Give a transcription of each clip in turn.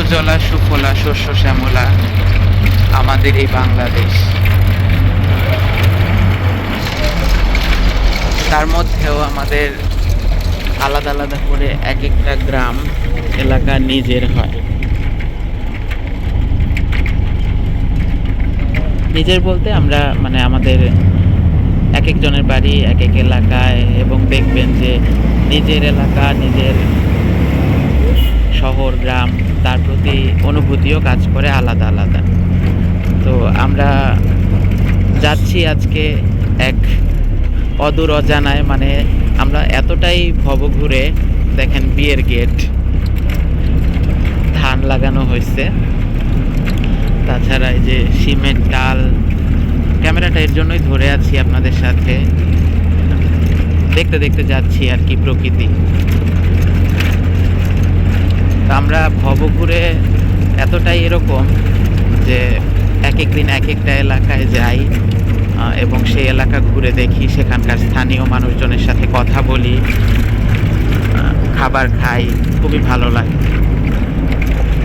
সুজলা, সুফলা, শস্য শ্যামলা, আমাদের এই বাংলাদেশ। তার মধ্যেও আমাদের আলাদা আলাদা করে এক একটা গ্রাম, এলাকা নিজের হয়। নিজের বলতে আমরা মানে আমাদের এক একজনের বাড়ি, এক এক এলাকায়, এবং দেখবেন যে নিজের এলাকা, নিজের শহর, গ্রাম তার প্রতি অনুভূতিও কাজ করে আলাদা আলাদা। তো আমরা যাচ্ছি আজকে এক অদূর অজানায় মানে আমরা এতটাই ভব ঘুরে দেখেন বিয়ের গেট, ধান লাগানো হয়েছে। তাছাড়া এই যে সিমেন্ট, ডাল, ক্যামেরাটা এর জন্যই ধরে আছি আপনাদের সাথে। দেখতে দেখতে যাচ্ছি আর কি প্রকৃতি। আমরা ভবঘুরে এতটাই এরকম যে এক এক দিন এক একটা এলাকায় যাই এবং সেই এলাকা ঘুরে দেখি, সেখানকার স্থানীয় মানুষজনের সাথে কথা বলি খাবার খাই, খুবই ভালো লাগে।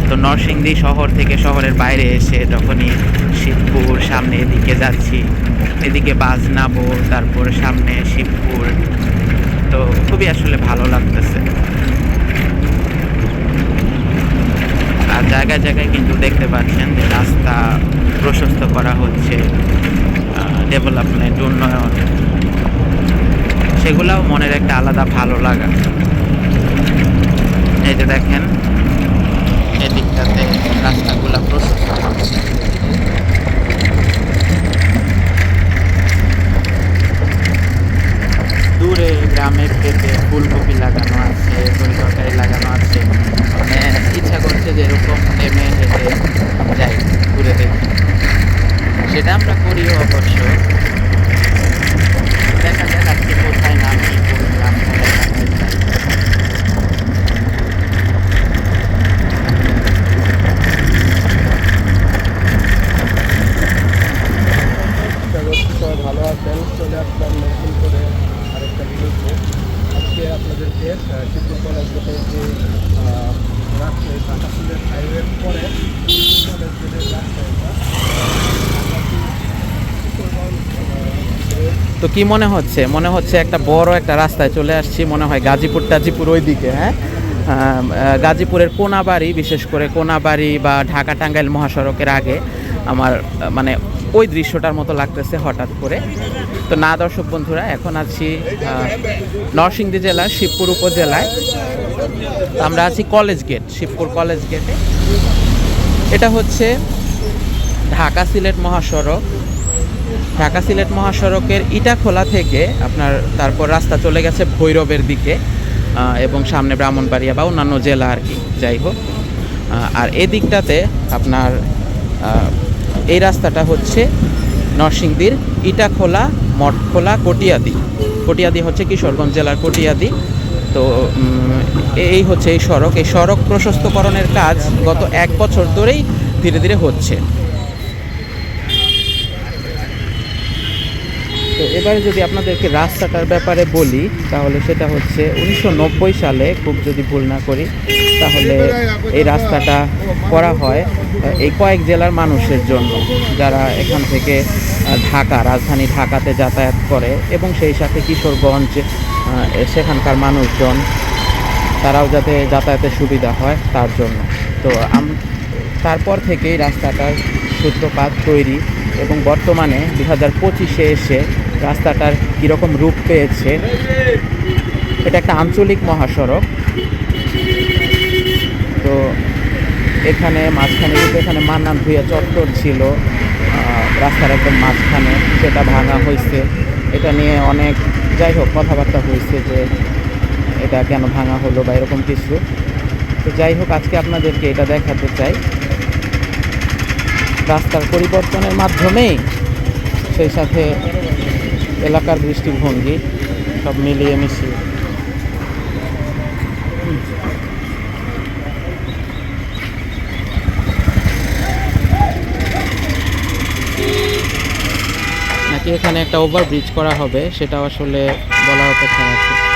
তো নরসিংদী শহর থেকে শহরের বাইরে এসে যখনই শিবপুর সামনে এদিকে যাচ্ছি, এদিকে বাজনাবো তারপর সামনে শিবপুর। তো খুবই আসলে ভালো লাগতেছে আর জায়গায় জায়গায় কিন্তু দেখতে পাচ্ছেন যে রাস্তা প্রশস্ত করা হচ্ছে ডেভেলপমেন্ট উন্নয়ন। সেগুলাও মনের একটা আলাদা ভালো লাগা। এই যে দেখেন, এদিকটাতে রাস্তাগুলা প্রশস্ত দূরে গ্রামের ক্ষেতে ফুলকপি লাগানো আছে তরি তরকারি লাগানো আছে। মানে ইচ্ছা করছে যে এরকম নেমে হেঁটে যাই ঘুরে দেখি সেটা আমরা করিও অবশ্য দেখা যাক আজকে কোথায় নামি কোন গ্রাম কোন এলাকায় যাই। আশা করছি সবাই ভালো আছেন চলে আসলাম নতুন করে আরেকটা ভিডিওতে আজকে আপনাদেরকে আহ, শিবপুর কলেজ গেটে যে আহ, রাস্তা এই ঢাকা সিলেট হাইওয়ের পরে শিবপুর কলেজ গেটের রাস্তা এটা ঢাকা কিশোরগঞ্জ, আহ, তো কি মনে হচ্ছে? মনে হচ্ছে একটা বড় একটা রাস্তায় চলে আসছি, মনে হয় গাজীপুর টাজিপুর ওই দিকে হ্যাঁ গাজীপুরের কোনাবাড়ি, বিশেষ করে কোনাবাড়ি বা ঢাকা টাঙ্গাইল মহাসড়কের আগে আমার মানে ওই দৃশ্যটার মতো লাগতেছে হঠাৎ করে। তো না, দর্শক বন্ধুরা, এখন আছি নরসিংদী জেলার শিবপুর উপজেলায়। আমরা আছি কলেজ গেট, শিবপুর কলেজ গেটে। এটা হচ্ছে ঢাকা সিলেট মহাসড়ক। ঢাকা সিলেট মহাসড়কের ইটাখোলা থেকে আপনার তারপর রাস্তা চলে গেছে ভৈরবের দিকে এবং সামনে ব্রাহ্মণবাড়িয়া বা অন্যান্য জেলা আর কি। যাই হোক আর এই দিকটাতে আপনার এই রাস্তাটা হচ্ছে নরসিংদীর ইটাখোলা, মঠখোলা, কটিয়াদি। কটিয়াদি হচ্ছে কিশোরগঞ্জ জেলার কটিয়াদি। তো এই হচ্ছে এই সড়ক। এই সড়ক প্রশস্তকরণের কাজ গত এক বছর ধরেই ধীরে ধীরে হচ্ছে। এবারে যদি আপনাদেরকে রাস্তাটার ব্যাপারে বলি, তাহলে সেটা হচ্ছে উনিশশো নব্বই সালে, খুব যদি ভুল না করি, তাহলে এই রাস্তাটা করা হয় এই কয়েক জেলার মানুষের জন্য, যারা এখান থেকে ঢাকা, রাজধানী ঢাকাতে যাতায়াত করে এবং সেই সাথে কিশোরগঞ্জ সেখানকার মানুষজন, তারাও যাতে যাতায়াতের সুবিধা হয় তার জন্য। তো তারপর থেকেই রাস্তাটার সূত্রপাত তৈরি। এবং বর্তমানে দু হাজার পঁচিশে এসে রাস্তাটার কীরকম রূপ পেয়েছে, এটা একটা আঞ্চলিক মহাসড়ক। তো এখানে মাঝখানে কিন্তু এখানে মান্নান ভুইয়া চত্বর ছিল রাস্তার একদম মাঝখানে সেটা ভাঙা হয়েছে। এটা নিয়ে অনেক যাই হোক কথাবার্তা হয়েছে যে এটা কেন ভাঙা হলো বা এরকম কিছু। তো যাই হোক, আজকে আপনাদেরকে এটা দেখাতে চাই। রাস্তার পরিবর্তনের মাধ্যমেই সেই সাথে এলাকার দৃষ্টিভঙ্গি সব মিলিয়ে মিশিয়ে। নাকি এখানে একটা ওভারব্রিজ করা হবে, সেটাও আসলে বলা অপেক্ষা আছে।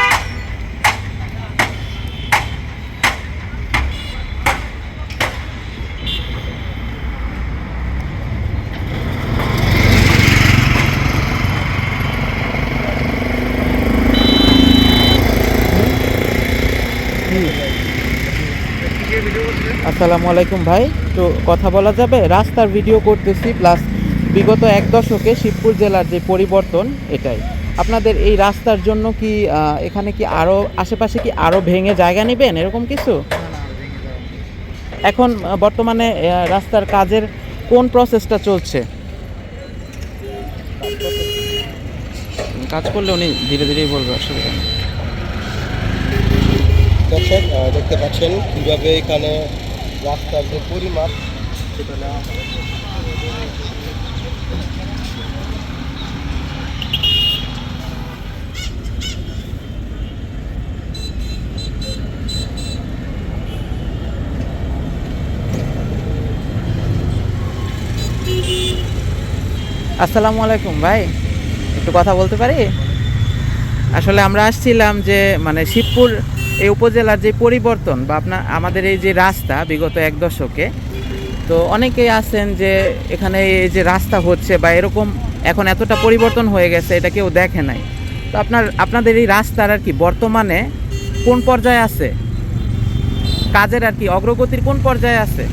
আসসালামু আলাইকুম ভাই। তো কথা বলা যাবে, রাস্তার ভিডিও করতেছি প্লাস বিগত এক দশকে শিবপুর জেলার যে পরিবর্তন, এটাই। আপনাদের এই রাস্তার জন্য কি এখানে কি আরও আশেপাশে কি আরও ভেঙে জায়গা নেবেন, এরকম কিছু? এখন বর্তমানে রাস্তার কাজের কোন প্রসেসটা চলছে? কাজ করলে উনি ধীরে ধীরেই বলবে, অসুবিধা নেই। দর্শক দেখতে পাচ্ছেন কীভাবে এখানে রাস্তার যে পরিমাপ, সেটা নেওয়া আসসালামু আলাইকুম ভাই, একটু কথা বলতে পারি? আসলে আমরা আসছিলাম যে মানে শিবপুর এই উপজেলার যে পরিবর্তন বা আপনার আমাদের এই যে রাস্তা বিগত এক দশকে, তো অনেকেই আছেন যে এখানে এই যে রাস্তা হচ্ছে বা এরকম এখন এতটা পরিবর্তন হয়ে গেছে, এটা কেউ দেখে নাই। তো আপনার, আপনাদের এই রাস্তার আর কি বর্তমানে কোন পর্যায়ে আছে? কাজের আর কি অগ্রগতির কোন পর্যায়ে আছে?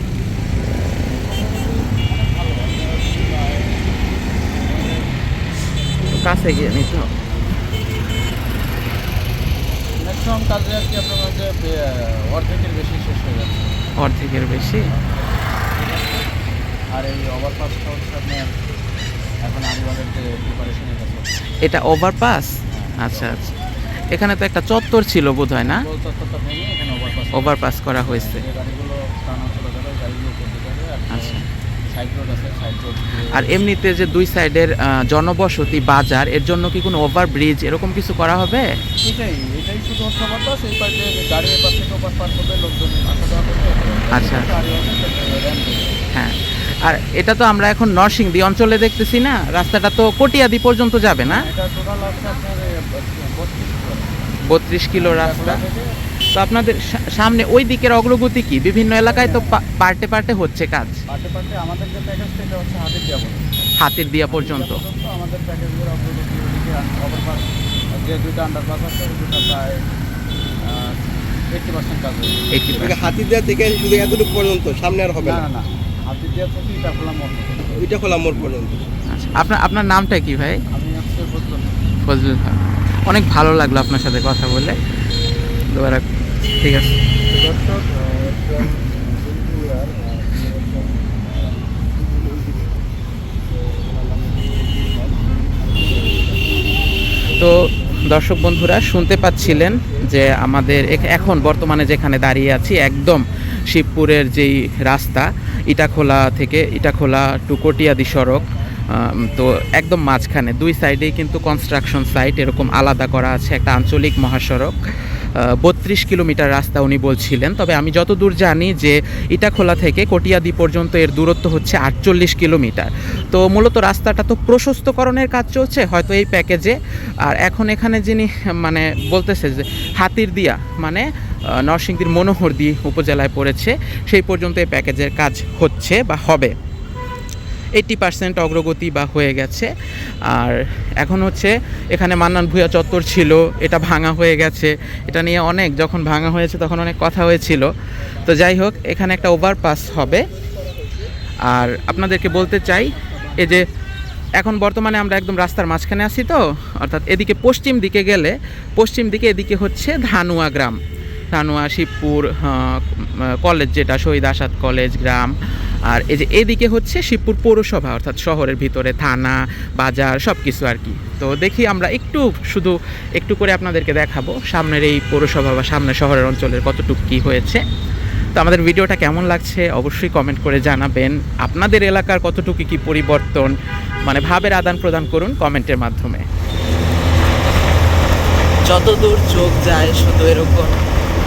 কাছে গিয়ে নিতে হবে। ম্যাক্সিমাম কাজে আর কি আপনার অর্ধেকের বেশি শেষ হয়ে যাচ্ছে। অর্ধেকের বেশি? আর এই ওভারপাসটা হচ্ছে আপনার এখন আলিবাগের যে প্রিপারেশনের কাছে এটা ওভারপাস আচ্ছা আচ্ছা। এখানে তো একটা চত্বর ছিল বোধ হয় না ওভারপাস করা হয়েছে। আচ্ছা। আর এমনিতে যে দুই সাইডের জনবসতি বাজার এর জন্য কি কোনো ওভার ব্রিজ এরকম কিছু করা হবে? এটাই শুধু হচ্ছে ওভারপাস পাশে গাড়ি এ পাশে ওপাশ পার করবে লোকজন আসা যাওয়া করবে আচ্ছা। হ্যাঁ আর এটা তো আমরা এখন নরসিংদী অঞ্চলে দেখতেছি না? রাস্তাটা তো কটিয়াদি পর্যন্ত যাবে না? বত্রিশ কিলো। রাস্তা। তো আপনাদের সামনে ওই দিকের অগ্রগতি কি? বিভিন্ন এলাকায় তো পার্টে পার্টে হচ্ছে কাজ। পার্টে পার্টে আমাদের যে প্যাকেজ সেটা হচ্ছে হাতের দিয়া বলে হাতের দিয়া পর্যন্ত আমাদের প্যাকেজের অগ্রগতি ওদিকে যে দুইটা আন্ডারপাস আছে দুটো প্রায় এইটটি পার্সেন্ট কাজ হয়েছে এইটি হাতি থেকে শুধু এতটুকু পর্যন্ত সামনে আর হবে না না? না থেকে এটা খোলা মত ওইটা খোলা মোড় পর্যন্ত। আচ্ছা আপনার আপনার নামটা কি ভাই? আমি হচ্ছে বুঝলাম ফজলুল হক। অনেক ভালো লাগল আপনার সাথে কথা বলে। দুবার ঠিক আছে। দর্শক তো দর্শক বন্ধুরা, শুনতে পাচ্ছিলেন যে আমাদের এখ- এখন বর্তমানে যেখানে দাঁড়িয়ে আছি, একদম শিবপুরের যেই রাস্তা, ইটাখোলা থেকে ইটাখোলা টু কটিয়াদি সড়ক তো একদম মাঝখানে। দুই সাইডেই কিন্তু কনস্ট্রাকশন সাইট এরকম আলাদা করা আছে, একটা আঞ্চলিক মহাসড়ক। বত্রিশ কিলোমিটার রাস্তা উনি বলছিলেন। তবে আমি যতদূর জানি যে ইটাখোলা থেকে কটিয়াদি পর্যন্ত এর দূরত্ব হচ্ছে আটচল্লিশ কিলোমিটার। তো মূলত রাস্তাটা তো প্রশস্তকরণের কাজ চলছে, হয়তো এই প্যাকেজে। আর এখন এখানে যিনি মানে বলতেছে যে হাতির দিয়া মানে নরসিংদীর মনোহরদি উপজেলায় পড়েছে, সেই পর্যন্ত এই প্যাকেজের কাজ হচ্ছে বা হবে। এইটি পার্সেন্ট অগ্রগতি বা হয়ে গেছে। আর এখন হচ্ছে এখানে মান্নান ভূয়া চত্বর ছিল, এটা ভাঙা হয়ে গেছে। এটা নিয়ে অনেক, যখন ভাঙা হয়েছে তখন অনেক কথা হয়েছিল। তো যাই হোক, এখানে একটা ওভারপাস হবে। আর আপনাদেরকে বলতে চাই এ যে এখন বর্তমানে আমরা একদম রাস্তার মাঝখানে আছি তো, অর্থাৎ এদিকে পশ্চিম দিকে গেলে, পশ্চিম দিকে এদিকে হচ্ছে ধানুয়া গ্রাম। ধানুয়া শিবপুর কলেজ যেটা, শহীদ আসাদ কলেজ, গ্রাম। আর এই যে এদিকে হচ্ছে শিবপুর পৌরসভা, অর্থাৎ শহরের ভিতরে থানা, বাজার সব কিছু আর কি। তো দেখি আমরা একটু শুধু একটু করে আপনাদেরকে দেখাবো সামনের এই পৌরসভা বা সামনের শহরের অঞ্চলের কতটুকু কী হয়েছে। তো আমাদের ভিডিওটা কেমন লাগছে অবশ্যই কমেন্ট করে জানাবেন। আপনাদের এলাকার কতটুকু কি পরিবর্তন মানে ভাবের আদান প্রদান করুন কমেন্টের মাধ্যমে। যতদূর চোখ যায় শুধু এরকম।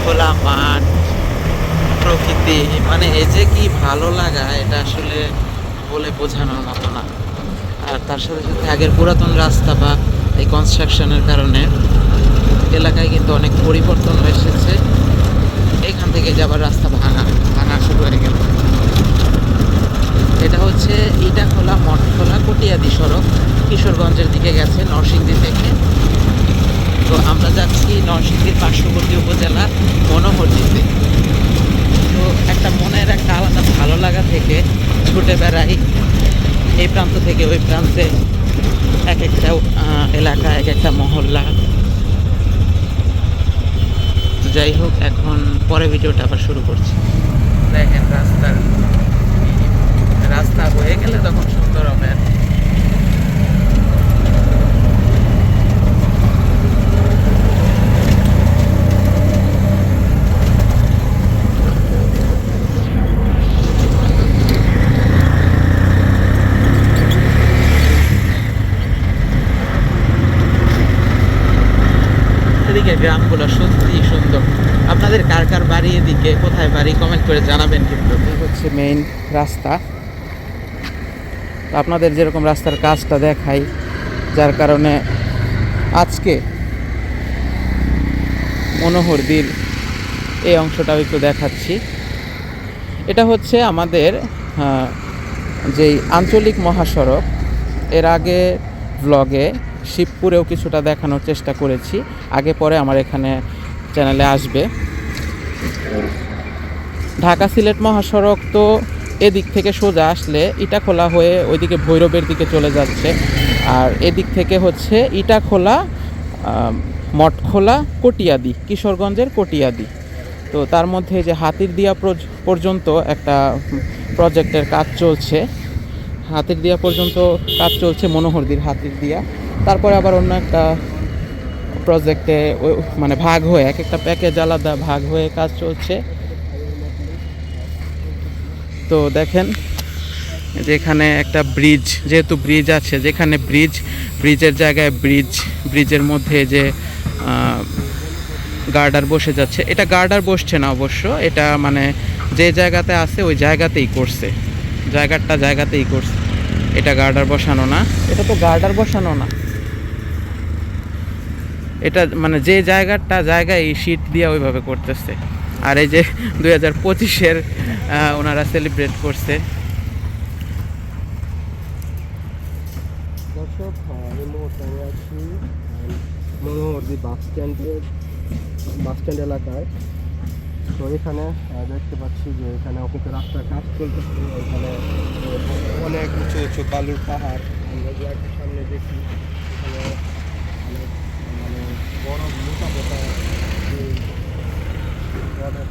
খোলা মাঠ প্রকৃতি মানে এই যে কি ভালো লাগা, এটা আসলে বলে বোঝানোর মতো না। আর তার সাথে সাথে আগের পুরাতন রাস্তা বা এই কনস্ট্রাকশনের কারণে এলাকায় কিন্তু অনেক পরিবর্তন এসেছে। এখান থেকে যাবার রাস্তা ভাঙা ভাঙা শুরু হয়ে গেল। এটা হচ্ছে ইটাখোলা, মঠখোলা, কটিয়াদি সড়ক, কিশোরগঞ্জের দিকে গেছে, নরসিংদী থেকে তো আমরা যাচ্ছি নরসিংদীর পার্শ্ববর্তী উপজেলা মনোহর থেকে ওই প্রান্তে এক একটা এলাকা, এক একটা মহল্লা। যাই হোক, এখন পরে ভিডিওটা আবার শুরু করছি। দেখেন রাস্তার রাস্তা হয়ে গেলে তখন সুন্দর হবে আর কি। এদিকে গ্রামগুলো সত্যি সুন্দর। আপনাদের কার কার বাড়ি এদিকে, কোথায় বাড়ি কমেন্ট করে জানাবেন কিন্তু। হচ্ছে মেইন রাস্তা। আপনাদের যেরকম রাস্তার কাজটা দেখাই, যার কারণে আজকে মনোহর মনোহরদির এই অংশটাও একটু দেখাচ্ছি। এটা হচ্ছে আমাদের যেই আঞ্চলিক মহাসড়ক। এর আগে ব্লগে শিবপুরেও কিছুটা দেখানোর চেষ্টা করেছি। আগে পরে আমার এখানে চ্যানেলে আসবে। ঢাকা সিলেট মহাসড়ক তো এদিক থেকে সোজা আসলে ইটাখোলা হয়ে ওইদিকে ভৈরবের দিকে চলে যাচ্ছে। আর এদিক থেকে হচ্ছে ইটাখোলা মঠখোলা, কটিয়াদি, কিশোরগঞ্জের কটিয়াদি। তো তার মধ্যে যে হাতির দিয়া পর্যন্ত একটা প্রজেক্টের কাজ চলছে। হাতির দিয়া পর্যন্ত কাজ চলছে মনোহরদির হাতির দিয়া তারপরে আবার অন্য একটা প্রজেক্টে মানে ভাগ হয়ে, এক একটা প্যাকেজ আলাদা ভাগ হয়ে কাজ চলছে। তো দেখেন যেখানে একটা ব্রিজ যেহেতু ব্রিজ আছে, যেখানে ব্রিজ ব্রিজের জায়গায় ব্রিজ ব্রিজের মধ্যে যে গার্ডার বসে যাচ্ছে। এটা গার্ডার বসছে না অবশ্য, এটা মানে যে জায়গাতে আছে, ওই জায়গাতেই করছে। জায়গাটা জায়গাতেই করছে। এটা গার্ডার বসানো না। এটা তো গার্ডার বসানো না। এটা মানে যে জায়গাটা জায়গায় এই শীত দিয়ে ওইভাবে করতেছে। আর এই যে দুই হাজার পঁচিশের ওনারা সেলিব্রেট করছে। দর্শক আমি আছি মনোহরদি বাস স্ট্যান্ডের এলাকায়। তো এখানে দেখতে পাচ্ছি যে এখানে কিন্তু রাস্তার কাজ চলতেছে। এখানে অনেক উঁচু উঁচু বালুর পাহাড়। আমরা যে সামনে দেখি, এখানে অনেক মানে বড় মোটা মোটা যে রড